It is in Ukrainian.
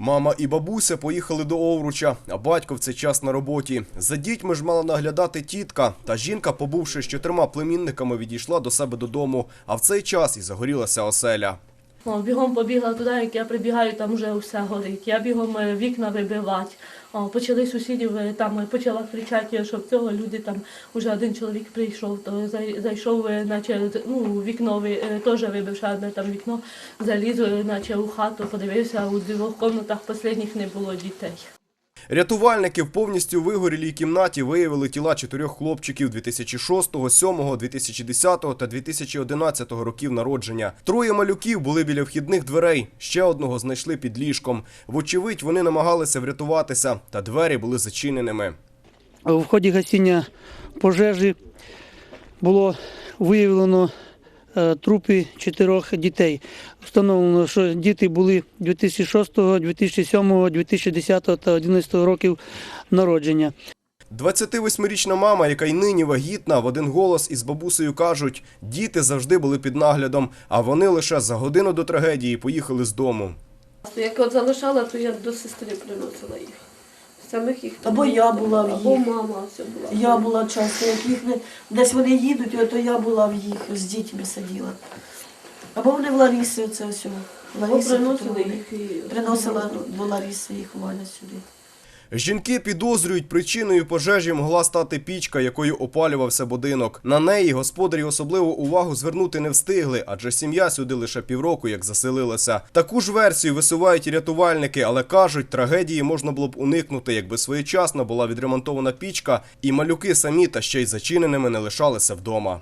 Мама і бабуся поїхали до Овруча, а батько в цей час на роботі. За дітьми ж мала наглядати тітка. Та жінка, побувши з чотирма племінниками, відійшла до себе додому. А в цей час і загорілася оселя. О, бігом побігла туди, як я прибігаю, там вже все горить. Я бігом е, вікна вибивати. О, почали сусідів, е, там е, почала кричати, щоб цього люди там вже один чоловік прийшов, то зайшов, наче ну, вікно теж вибивши одне там вікно, заліз, наче у хату, подивився, у двох кімнатах останніх не було дітей. Рятувальники в повністю вигорілій кімнаті виявили тіла чотирьох хлопчиків 2006, 2007, 2010 та 2011 років народження. Троє малюків були біля вхідних дверей. Ще одного знайшли під ліжком. Вочевидь, вони намагалися врятуватися, та двері були зачиненими. В ході гасіння пожежі було виявлено трупи чотирьох дітей. Встановлено, що діти були 2006, 2007, 2010 та 2011 років народження. 28-річна мама, яка й нині вагітна, в один голос із бабусею кажуть, діти завжди були під наглядом, а вони лише за годину до трагедії поїхали з дому. Як от залишала, то я до сестри приносила їх. Самих їх Або я була в або їх. мама все була. Я була часто, як їх не десь вони їдуть, то я була в їх з дітьми сиділа. Або вони в Ларіси оце все. Або приносили їх і Приносила до Ларіси їх Валя сюди. Жінки підозрюють, причиною пожежі могла стати пічка, якою опалювався будинок. На неї господарі особливу увагу звернути не встигли, адже сім'я сюди лише півроку як заселилася. Таку ж версію висувають і рятувальники, але кажуть, трагедії можна було б уникнути, якби своєчасно була відремонтована пічка, і малюки самі та ще й зачиненими не лишалися вдома.